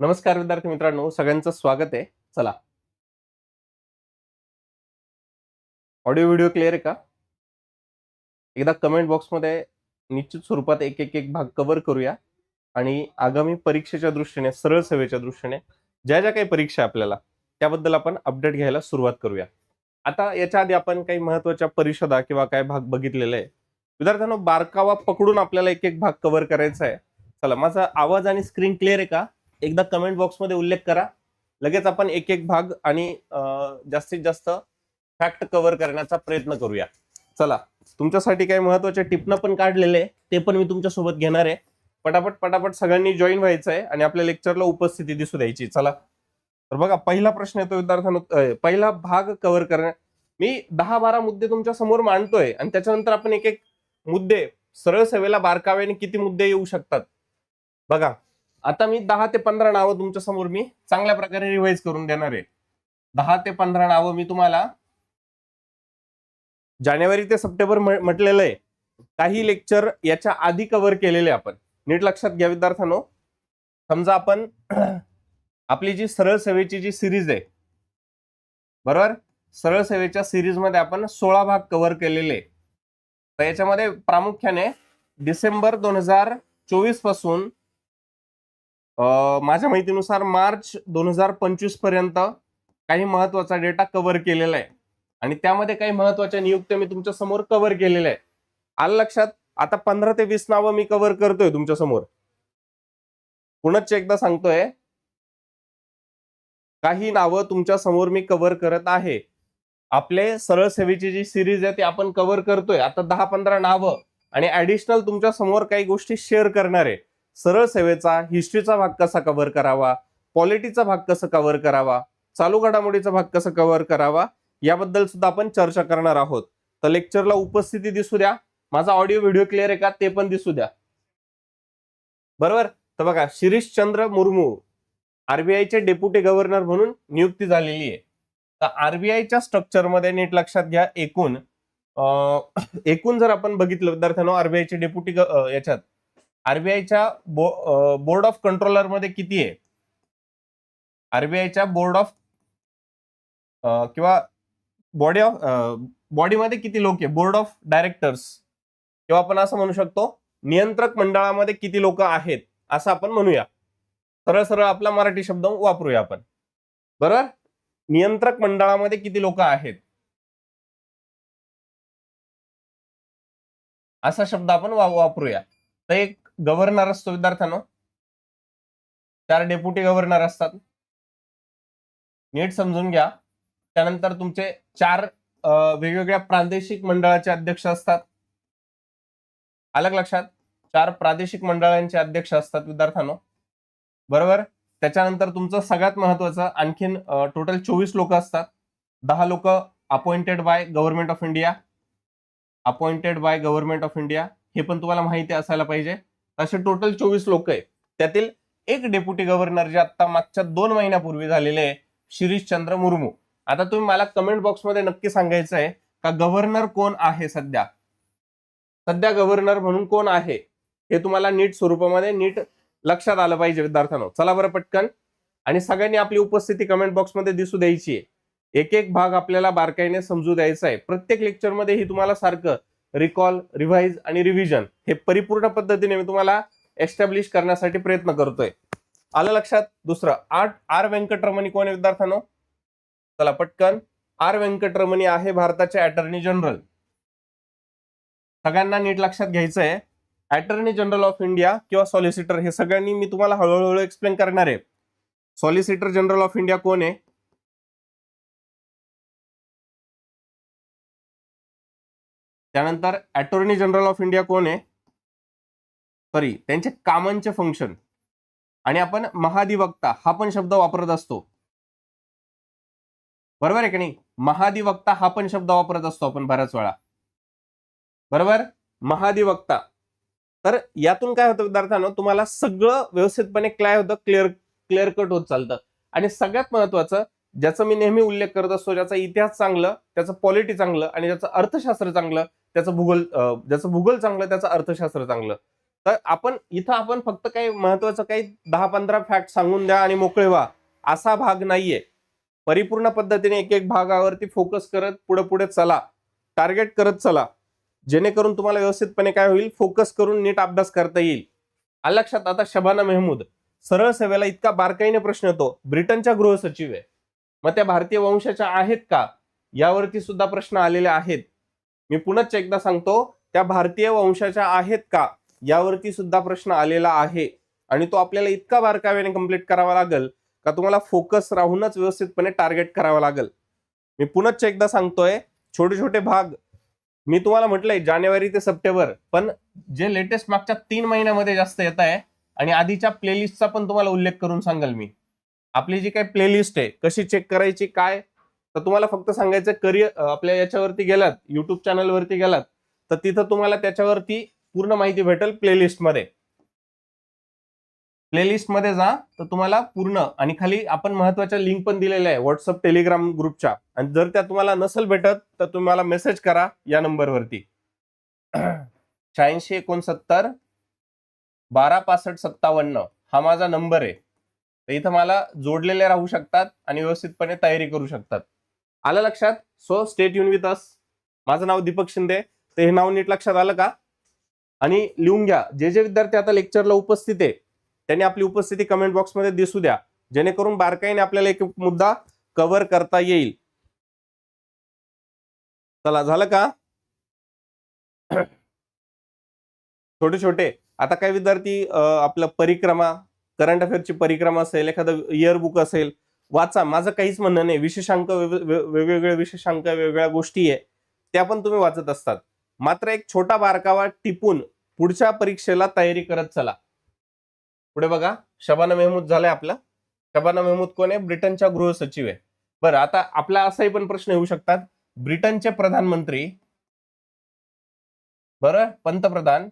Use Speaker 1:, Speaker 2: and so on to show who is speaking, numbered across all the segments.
Speaker 1: नमस्कार विद्यार्थी मित्रांनो सगळ्यांचं स्वागत आहे. चला. ऑडिओ व्हिडिओ क्लिअर आहे का? एकदा कमेंट बॉक्समध्ये निश्चित स्वरूपात एक एक एक भाग कव्हर करूया आणि आगामी परीक्षेच्या दृष्टीने सरळ सेवेच्या दृष्टीने ज्या ज्या काही परीक्षा आपल्याला त्याबद्दल आपण अपडेट घ्यायला सुरुवात करूया. आता याच्या आधी आपण काही महत्त्वाच्या परिषदा किंवा काय भाग बघितलेले आहे. विद्यार्थ्यांना बारकावा पकडून आपल्याला एक एक भाग कव्हर करायचा आहे. चला माझा आवाज आणि स्क्रीन क्लिअर आहे का? एकदा कमेंट बॉक्समध्ये उल्लेख करा. लगेच आपण एक एक भाग आणि जास्तीत जास्त फॅक्ट कव्हर करण्याचा प्रयत्न करूया. चला तुमच्यासाठी काही महत्त्वाचे टिपणं पण काढलेले आहे ते पण मी तुमच्यासोबत घेणार आहे. पटापट पटापट सगळ्यांनी जॉईन व्हायचं आहे आणि आपल्या लेक्चरला उपस्थिती दिसू द्यायची. चला. तर बघा पहिला प्रश्न येतो विद्यार्थ्यांनो पहिला भाग कव्हर करण्या मी दहा बारा मुद्दे तुमच्यासमोर मांडतोय आणि त्याच्यानंतर आपण एक एक मुद्दे सरळ सेवेला बारकाव्याने किती मुद्दे येऊ शकतात. बघा आता मी दहा ते पंधरा नावं तुमच्यासमोर मी चांगल्या प्रकारे रिवाईज करून देणार आहे. दहा ते पंधरा नावं मी तुम्हाला जानेवारी ते सप्टेंबर म्हटलेलं आहे. काही लेक्चर याच्या आधी कव्हर केलेले आपण. नीट लक्षात घ्या विद्यार्थ्यांनो. समजा आपण आपली जी सरळ सेवेची जी सिरीज आहे बरोबर? सरळ सेवेच्या सिरीजमध्ये आपण सोळा भाग कव्हर केलेले. आहे. तर याच्यामध्ये प्रामुख्याने डिसेंबर दोन हजार चोवीसपासून माझ्या माहितीनुसार मार्च दोन हजार पंचवीसपर्यंत काही महत्त्वाचा डेटा कव्हर केलेला आहे. आणि त्यामध्ये काही महत्त्वाच्या नियुक्त्या मी तुमच्यासमोर कव्हर केलेल्या आहे आलं लक्षात? आता पंधरा ते वीस नावं मी कव्हर करतोय तुमच्यासमोर. पुनश्च एकदा सांगतोय. काही नावं तुमच्यासमोर मी कव्हर करत आहे. आपले सरळ सेवेची जी सिरीज आहे ती आपण कव्हर करतोय. आता दहा पंधरा नावं आणि ऍडिशनल तुमच्यासमोर काही गोष्टी शेअर करणार आहे. सरळ सेवेचा हिस्ट्रीचा भाग कसा कव्हर करावा? पॉलिटीचा भाग कसा कव्हर करावा? चालू घडामोडीचा भाग कसा कव्हर करावा? याबद्दल सुद्धा आपण चर्चा करणार आहोत. तर लेक्चरला उपस्थिती दिसू द्या. माझा ऑडिओ व्हिडिओ क्लिअर आहे का? ते पण दिसू द्या. बरोबर? तर बघा शिरीष चंद्र मुर्मू आरबीआयचे डेप्युटी गव्हर्नर म्हणून नियुक्ती झालेली आहे. तर आरबीआयच्या स्ट्रक्चरमध्ये नीट लक्षात घ्या एकूण. एकूण जर आपण बघितलं विद्यार्थ्यांनो आरबीआयचे डेप्युटी याच्यात आरबीआयच्या बोर्ड ऑफ कंट्रोलरमध्ये किती आहे? आरबीआयच्या बोर्ड ऑफ किंवा बॉडी ऑफ बॉडीमध्ये किती लोक आहे? Board of directors. किंवा आपण असं म्हणू शकतो नियंत्रक मंडळामध्ये किती लोक आहेत? असं आपण म्हणूया. सरळ सरळ आपला मराठी शब्द वापरूया आपण. बरोबर? नियंत्रक मंडळामध्ये किती लोक आहेत? असा शब्द आपण वापरूया. तर एक गव्हर्नर असतो विद्यार्थ्यांनो. चार डेप्युटी गव्हर्नर असतात. नीट समजून घ्या. त्यानंतर तुमचे चार वेगवेगळ्या प्रादेशिक मंडळाचे अध्यक्ष असतात. अलग लक्षात? चार प्रादेशिक मंडळांचे अध्यक्ष असतात विद्यार्थ्यांनो. बरोबर? त्याच्यानंतर तुमचं सगळ्यात महत्वाचं आणखीन टोटल चोवीस लोक असतात. दहा लोक appointed by government of India appointed by government of India हे पण तुम्हाला माहिती असायला पाहिजे. असे टोटल चोवीस लोक आहेत. त्यातील एक डेप्युटी गव्हर्नर जे आता मागच्या दोन महिन्यापूर्वी झालेले आहे शिरीष चंद्र मुर्मू. आता तुम्ही मला कमेंट बॉक्समध्ये नक्की सांगायचं आहे का गव्हर्नर कोण आहे सध्या? सध्या गव्हर्नर म्हणून कोण आहे? हे तुम्हाला नीट स्वरूपामध्ये नीट लक्षात आलं पाहिजे विद्यार्थ्यांनो. चला बरं पटकन. आणि सगळ्यांनी आपली उपस्थिती कमेंट बॉक्समध्ये दिसू द्यायची आहे. एक एक भाग आपल्याला बारकाईने समजू द्यायचा आहे. प्रत्येक लेक्चरमध्ये ही तुम्हाला सारखं रिकॉल रिव्हाइज आणि रिव्हिजन हे परिपूर्ण पद्धतीने मी तुम्हाला एस्टॅब्लिश करण्यासाठी प्रयत्न करतोय. आलं लक्षात? दुसरं आठ आर व्यंकटरमणी कोण आहे विद्यार्थ्यांनो? चला पटकन. आर व्यंकटरमणी आहे भारताचे अटर्नी जनरल सगळ्यांना नीट लक्षात घ्यायचं आहे अटर्नी जनरल ऑफ इंडिया किंवा सॉलिसिटर हे सगळ्यांनी मी तुम्हाला हळूहळू एक्सप्लेन करणार आहे. सॉलिसिटर जनरल ऑफ इंडिया कोण आहे? त्यानंतर अटॉर्नी जनरल ऑफ इंडिया कोण आहे? सॉरी त्यांचे कामांचे फंक्शन आणि आपण महाधिवक्ता हा पण शब्द वापरत असतो. बरोबर आहे की नाही? महाधिवक्ता हा पण शब्द वापरत असतो आपण बऱ्याच वेळा. बरोबर? महाधिवक्ता. तर यातून काय होतं विद्यार्थ्यांनो तुम्हाला सगळं व्यवस्थितपणे काय होतं क्लिअर क्लिअर कट होत चालतं. आणि सगळ्यात महत्वाचं ज्याचा मी नेहमी उल्लेख करत असतो ज्याचा इतिहास चांगलं त्याचं पॉलिटी चांगलं आणि ज्याचं अर्थशास्त्र चांगलं त्याचं भूगोल ज्याचं भूगोल चांगलं त्याचं अर्थशास्त्र चांगलं. तर आपण इथं आपण फक्त काही महत्वाचं काही दहा पंधरा फॅक्ट सांगून द्या आणि मोकळे व्हा. असा भाग नाहीये. परिपूर्ण पद्धतीने एक एक भागावरती फोकस करत पुढे पुढे चला. टार्गेट करत चला. जेणेकरून तुम्हाला व्यवस्थितपणे काय होईल? फोकस करून नीट अभ्यास करता येईल. लक्षात? आता शबाना मेहमूद. सरळ सेवेला इतका बारकाईने प्रश्न येतो. ब्रिटनच्या गृहसचिव आहे. मग त्या भारतीय वंशाच्या आहेत का? यावरती सुद्धा प्रश्न आलेले आहेत. मी पुन्हा एकदा सांगतो त्या भारतीय वंशाच्या आहेत का? यावरती सुद्धा प्रश्न आलेला आहे. आणि तो आपल्याला इतका बारकाव्याने कंप्लीट करावा लागेल का तुम्हाला फोकस राहूनच व्यवस्थितपणे टार्गेट करावा लागेल. मी पुन्हा एकदा सांगतोय छोटे छोटे भाग. मी तुम्हाला म्हटलंय जानेवारी ते सप्टेंबर पण जे लेटेस्ट मागच्या तीन महिन्यामध्ये जास्त येत आहे आणि आधीच्या प्लेलिस्टचा पण तुम्हाला उल्लेख करून सांगाल मी. आपली जी काही प्लेलिस्ट आहे कशी चेक करायची काय तर तुम्हाला फक्त सांगायचं करिअर आपल्या याच्यावरती गेलात युट्यूब चॅनलवरती गेलात तर तिथं तुम्हाला त्याच्यावरती पूर्ण माहिती भेटेल प्लेलिस्टमध्ये प्लेलिस्टमध्ये जा तर तुम्हाला पूर्ण आणि खाली आपण महत्त्वाच्या लिंक पण दिलेल्या आहे व्हॉट्सअप टेलिग्राम ग्रुपच्या आणि जर त्या तुम्हाला नसेल भेटत तर तुम्हाला मेसेज करा या नंबरवरती शहाऐंशी एकोणसत्तर बारा पासष्ट सत्तावन्न हा माझा नंबर आहे. तर इथं मला जोडलेले राहू शकतात आणि व्यवस्थितपणे तयारी करू शकतात. आलं लक्षात? सो स्टेट युन विथ अस माझं नाव दीपक शिंदे. तर हे नाव नीट लक्षात आलं का? आणि लिहून घ्या. जे जे विद्यार्थी आता लेक्चरला उपस्थित आहे त्यांनी आपली उपस्थिती कमेंट बॉक्समध्ये दिसू द्या. जेणेकरून बारकाईने आपल्याला एक मुद्दा कव्हर करता येईल. चला झालं का? छोटे छोटे. आता काही विद्यार्थी आपलं परिक्रमा करंट अफेअरची परिक्रमा असेल एखादं इयर बुक असेल वाचा. माझं काहीच म्हणणं नाही. विशेषांक वेगवेगळे विशेषांक वेगवेगळ्या गोष्टी आहे त्या पण तुम्ही वाचत असतात. मात्र एक छोटा बारकावा टिपून पुढच्या परीक्षेला तयारी करत चला. पुढे बघा. शबाना मेहमूद झालाय आपला. शबाना मेहमूद कोण आहे? ब्रिटनच्या गृह सचिव आहे. बरं आता आपला असाही पण प्रश्न येऊ शकतात. ब्रिटनचे प्रधानमंत्री बरं पंतप्रधान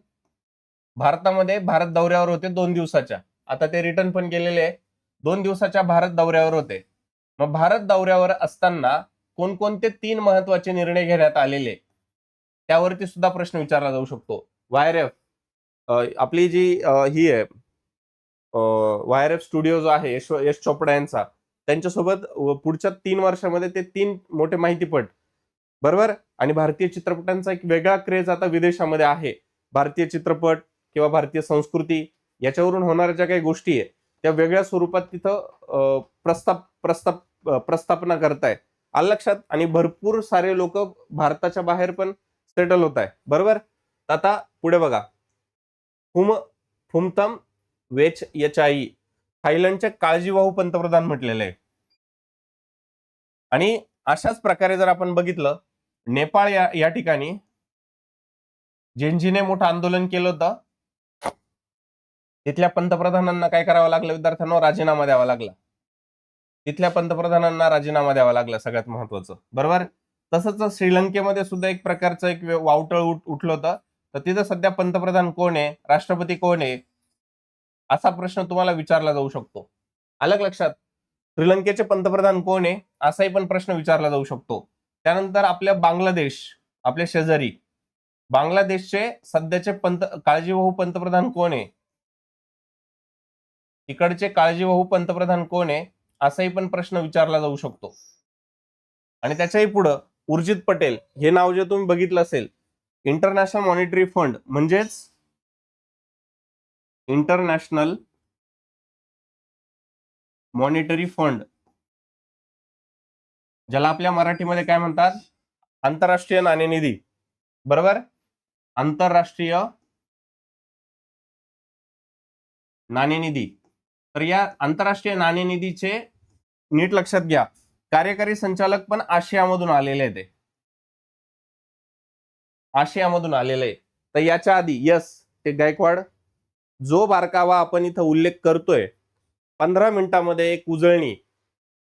Speaker 1: भारतामध्ये भारत दौऱ्यावर होते दोन दिवसाच्या. आता ते रिटर्न पण गेलेले आहे. दोन दिवसाच्या भारत दौऱ्यावर होते. मग भारत दौऱ्यावर असताना कोणकोणते तीन महत्त्वाचे निर्णय घेण्यात आलेले? त्यावरती सुद्धा प्रश्न विचारला जाऊ शकतो. वायर एफ आपली जी ही आहे वायर एफ स्टुडिओ जो आहे यश यश चोपडा यांचा त्यांच्यासोबत पुढच्या तीन वर्षामध्ये ते तीन मोठे माहितीपट बरोबर? आणि भारतीय चित्रपटांचा एक वेगळा क्रेज आता विदेशामध्ये आहे. भारतीय चित्रपट किंवा भारतीय संस्कृती याच्यावरून होणाऱ्या ज्या काही गोष्टी आहेत त्या वेगळ्या स्वरूपात तिथं प्रस्ताप प्रस्ताप प्रस्थापना करताय. आलं लक्षात? आणि भरपूर सारे लोक भारताच्या बाहेर पण सेटल होत आहे बरोबर आता पुढे बघा. हुम फुमतम वेच यचाई थायलंडचे काळजीवाहू पंतप्रधान म्हटलेले आहे आणि अशाच प्रकारे जर आपण बघितलं नेपाळ या या ठिकाणी जेंजीने मोठं आंदोलन केलं होतं तिथल्या पंतप्रधानांना काय करावं लागलं विद्यार्थ्यांना? राजीनामा द्यावा लागला. तिथल्या पंतप्रधानांना राजीनामा द्यावा लागला सगळ्यात महत्वाचं. बरोबर? तसंच श्रीलंकेमध्ये सुद्धा एक प्रकारचं एक वावटळ उठ उठलं होतं. तर तिथं सध्या पंतप्रधान कोण आहे? राष्ट्रपती कोण आहे? असा प्रश्न तुम्हाला विचारला जाऊ शकतो. अलग लक्षात? श्रीलंकेचे पंतप्रधान कोण आहे? असाही पण प्रश्न विचारला जाऊ शकतो. त्यानंतर आपल्या बांगलादेश आपल्या शेजारी. बांगलादेशचे सध्याचे पंत काळजीवाहू पंतप्रधान कोण आहे? इकडचे काळजीवाहू पंतप्रधान कोण आहे असाही पण प्रश्न विचारला जाऊ शकतो. आणि त्याच्याही पुढं उर्जित पटेल हे नाव जे तुम्ही बघितलं असेल इंटरनॅशनल मॉनिटरी फंड म्हणजेच इंटरनॅशनल मॉनिटरी फंड ज्याला आपल्या मराठीमध्ये काय म्हणतात? आंतरराष्ट्रीय नाणेनिधी. बरोबर? आंतरराष्ट्रीय नाणेनिधी. तर या आंतरराष्ट्रीय नाणेनिधीचे नीट लक्षात घ्या. कार्यकारी संचालक पण आशियामधून आलेले आहेत ते. आशियामधून आलेले आहे तर याच्या आधी यस ते गायकवाड जो बारकावा आपण इथं उल्लेख करतोय पंधरा मिनिटामध्ये एक उजळणी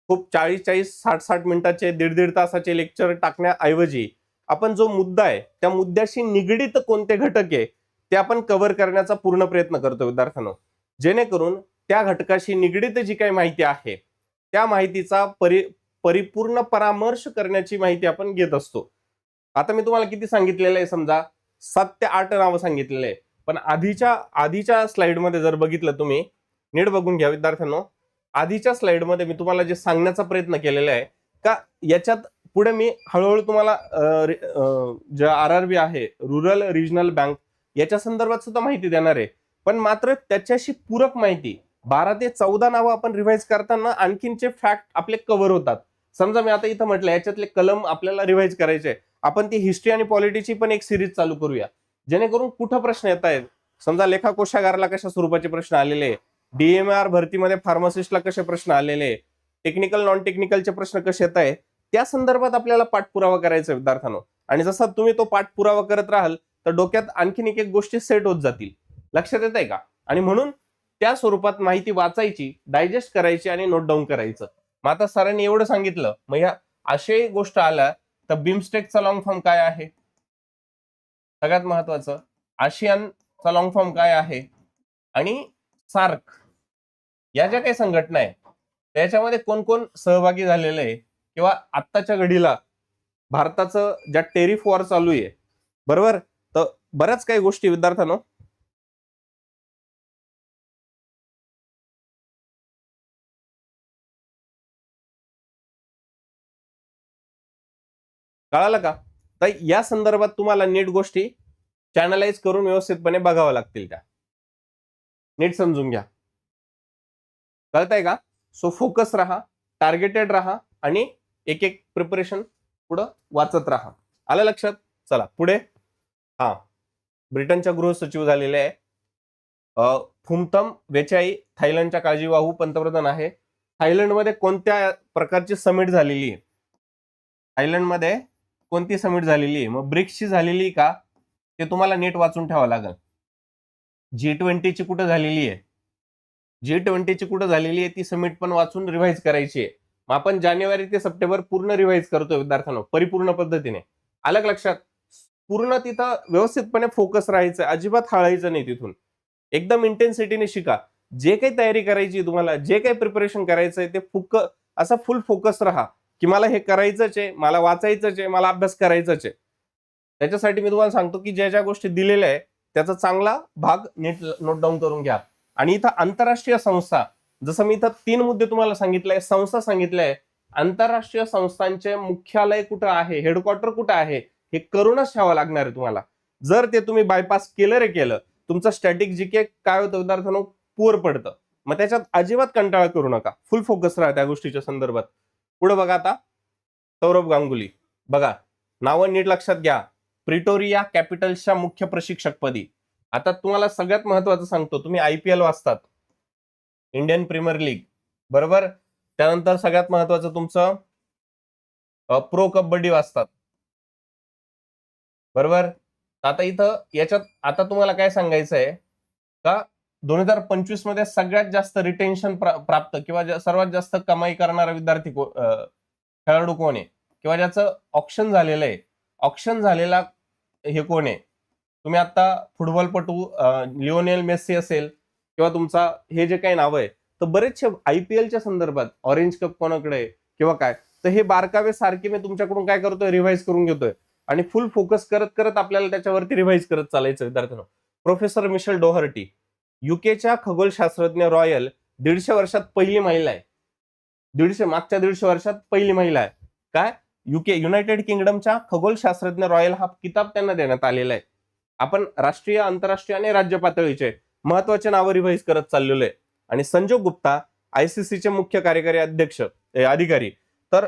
Speaker 1: खूप चाळीस चाळीस साठ साठ मिनिटाचे दीड दीड तासाचे लेक्चर टाकण्याऐवजी आपण जो मुद्दा आहे त्या मुद्द्याशी निगडीत कोणते घटक आहे ते आपण कव्हर करण्याचा पूर्ण प्रयत्न करतो विद्यार्थ्यांनो. जेणेकरून त्या घटकाशी निगडीत जी काही माहिती आहे त्या माहितीचा परि परिपूर्ण परामर्श करण्याची माहिती आपण घेत असतो. आता मी तुम्हाला किती सांगितलेलं आहे समजा सात ते आठ नावं सांगितलेले आहे. पण आधीच्या आधीच्या स्लाइडमध्ये जर बघितलं तुम्ही नीट बघून घ्या विद्यार्थ्यांनो. आधीच्या स्लाइडमध्ये मी तुम्हाला जे सांगण्याचा प्रयत्न केलेला आहे का याच्यात पुढे मी हळूहळू तुम्हाला जे आर आर बी आहे रुरल रिजनल बँक याच्या संदर्भात सुद्धा माहिती देणार आहे. पण मात्र त्याच्याशी पूरक माहिती बारा ते चौदा नावं आपण रिव्हाइज करताना आणखीनचे फॅक्ट आपले कव्हर होतात. समजा मी आता इथं म्हटलं याच्यातले कलम आपल्याला रिव्हाइज करायचे आपण ती हिस्ट्री आणि पॉलिटीची पण एक सिरीज चालू करूया. जेणेकरून कुठं प्रश्न येत आहेत? समजा लेखा कोशागारला कशा स्वरूपाचे प्रश्न आलेले डीएमआर भरतीमध्ये फार्मासिस्टला कसे प्रश्न आलेले टेक्निकल नॉन टेक्निकलचे प्रश्न कसे येत आहे त्या संदर्भात आपल्याला पाठपुरावा करायचा आहे विद्यार्थ्यांनो. आणि जसा तुम्ही तो पाठपुरावा करत राहाल तर डोक्यात आणखीन एक एक गोष्टी सेट होत जातील. लक्षात येत आहे का? आणि म्हणून त्या स्वरूपात माहिती वाचायची डायजेस्ट करायची आणि नोट डाऊन करायचं. मग आता सरांनी एवढं सांगितलं मग ह्या अशा गोष्ट आल्या तर बिमस्टेकचा लॉंग फॉर्म काय आहे? सगळ्यात महत्वाचं आशियानचा लॉंग फॉर्म काय आहे? आणि सार्क या ज्या काही संघटना आहे त्याच्यामध्ये कोण कोण सहभागी झालेले आहे? किंवा आत्ताच्या घडीला भारताचं ज्या टेरिफ वॉर चालू आहे बरोबर? तर बऱ्याच काही गोष्टी विद्यार्थ्यांनो कळालं का? तर या संदर्भात तुम्हाला नीट गोष्टी चॅनलाइज करून व्यवस्थितपणे बघाव्या लागतील त्या. नीट समजून घ्या. कळतंय का? सो फोकस राहा टार्गेटेड राहा आणि एक एक प्रिपरेशन पुढं वाचत राहा. आलं लक्षात? चला पुढे. हा. ब्रिटनच्या गृहसचिव झालेले आहे. फुमतम वेचाई थायलंडच्या काळजीवाहू पंतप्रधान आहे. थायलंडमध्ये कोणत्या प्रकारची समिट झालेली आहे? थायलंडमध्ये कोणती समिट झालेली आहे? मग ब्रिक्सची झालेली का? ते तुम्हाला नीट वाचून ठेवावं लागेल. जी ट्वेंटीची कुठं झालेली आहे? जी ट्वेंटीची कुठं झालेली आहे? ती समिट पण वाचून रिव्हाइज करायची आहे. मग आपण जानेवारी ते सप्टेंबर पूर्ण रिव्हाइज करतो विद्यार्थ्यांना परिपूर्ण पद्धतीने. आलं लक्षात. पूर्ण तिथं व्यवस्थितपणे फोकस राहायचं अजिबात हाळायचं नाही तिथून. एकदम इंटेन्सिटीने शिका. जे काही तयारी करायची तुम्हाला जे काही प्रिपरेशन करायचं आहे ते फुक असं फुल फोकस राहा. की मला हे करायचंच आहे मला वाचायचंच आहे मला अभ्यास करायचंच आहे. त्याच्यासाठी मी तुम्हाला सांगतो की ज्या ज्या गोष्टी दिलेल्या आहे त्याचा चांगला भाग नीट नोट डाऊन करून घ्या. आणि इथं आंतरराष्ट्रीय संस्था जसं मी इथं तीन मुद्दे तुम्हाला सांगितले संस्था सांगितले आंतरराष्ट्रीय संस्थांचे मुख्यालय कुठं आहे हेडक्वार्टर कुठं आहे हे करूनच ठेवावं लागणार आहे तुम्हाला. जर ते तुम्ही बायपास केलं रे केलं तुमचं स्टॅटिक जी के काय होतं विद्यार्थ्यांना? पुअर पडतं. मग त्याच्यात अजिबात कंटाळा करू नका. फुल फोकस राहा त्या गोष्टीच्या संदर्भात. पुढे बघा आता. सौरभ गांगुली. बघा नावं नीट लक्षात घ्या. प्रिटोरिया कॅपिटल्सच्या मुख्य प्रशिक्षकपदी आता तुम्हाला सगळ्यात महत्वाचं सांगतो तुम्ही आय पी एल वाचतात. Indian Premier League. बरोबर? त्यानंतर सगळ्यात महत्वाचं तुमचं प्रो कबड्डी वाचतात. बरोबर? आता इथं याच्यात आता तुम्हाला काय सांगायचं आहे का दोन हजार पंचवीसमध्ये सगळ्यात जास्त रिटेन्शन प्राप्त किंवा सर्वात जास्त कमाई करणारा विद्यार्थी खेळाडू कोण आहे? किंवा ज्याचं ऑप्शन झालेलं आहे. ऑप्शन झालेला हे कोण आहे? तुम्ही आता फुटबॉलपटू लिओनेल मेस्सी असेल किंवा तुमचा हे जे काही नाव आहे तर बरेचसे आय पी एलच्या संदर्भात ऑरेंज कप कोणाकडे आहे किंवा काय तर हे बारकावे सारखे मी तुमच्याकडून काय करतोय? रिव्हाइज करून घेतोय. आणि फुल फोकस करत करत आपल्याला त्याच्यावरती रिव्हाइज करत चालायचं विद्यार्थ्यांना. प्रोफेसर मिशेल डोहर्टी युकेच्या खगोलशास्त्रज्ञ रॉयल दीडशे वर्षात पहिली महिला आहे. दीडशे मागच्या दीडशे वर्षात पहिली महिला आहे. काय? युके युनायटेड किंगडमच्या खगोलशास्त्रज्ञ रॉयल हा किताब त्यांना देण्यात आलेला आहे. आपण राष्ट्रीय आंतरराष्ट्रीय आणि राज्य पातळीचे महत्त्वाचे नावं रिव्हाइज करत चाललेलो आहे. आणि संजोग गुप्ता आयसीसीचे मुख्य कार्यकारी अध्यक्ष अधिकारी. तर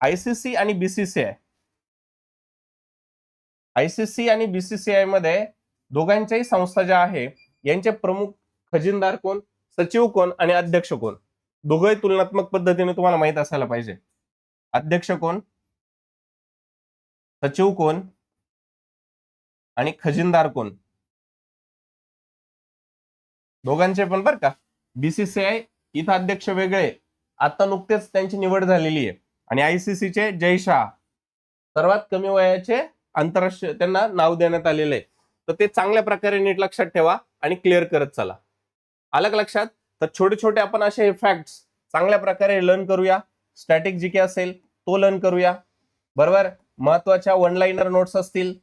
Speaker 1: आयसीसी आणि बीसीसीआय आयसीसी आणि बीसीसीआयमध्ये दोघांच्याही संस्था ज्या आहे यांचे प्रमुख खजिनदार कोण? सचिव कोण आणि अध्यक्ष कोण? दोघंही तुलनात्मक पद्धतीने तुम्हाला माहीत असायला पाहिजे. अध्यक्ष कोण? सचिव कोण? आणि खजिनदार कोण? दोघांचे पण बरं का. बीसीसीआय इथं अध्यक्ष वेगळे आता नुकतेच त्यांची निवड झालेली आहे. आणि आयसीसीचे जय शाह. सर्वात कमी वयाचे आंतरराष्ट्रीय त्यांना नाव देण्यात आलेलं आहे. तर ते चांगल्या प्रकारे नीट लक्षात ठेवा आणि क्लिअर करत चला. आलं लक्षात? तर छोटे छोटे आपण असे फॅक्ट फॅक्ट्स चांगल्या प्रकारे लर्न करूया. स्टॅटिक जी के असेल तो लर्न करूया. बरोबर? महत्त्वाच्या वन लाईनर नोट्स असतील.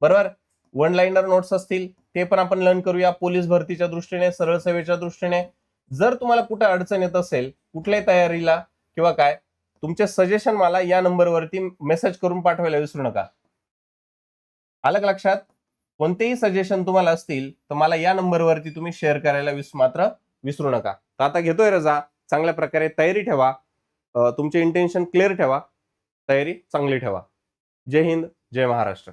Speaker 1: बरोबर? वन लाईनर नोट्स असतील ते पण आपण लर्न करूया. पोलीस भरतीच्या दृष्टीने सरळ सेवेच्या दृष्टीने. जर तुम्हाला कुठे अडचण येत असेल कुठल्याही तयारीला किंवा काय तुमचे सजेशन मला या नंबरवरती मेसेज करून पाठवायला विसरू नका. आलं लक्षात? कोणतेही सजेशन तुम्हाला असतील तर मला या नंबरवरती तुम्ही शेअर करायला विस मात्र विसरू नका. तर आता घेतोय रजा. चांगल्या प्रकारे तयारी ठेवा. तुमचे इंटेन्शन क्लिअर ठेवा. तयारी चांगली ठेवा. जय हिंद जय महाराष्ट्र.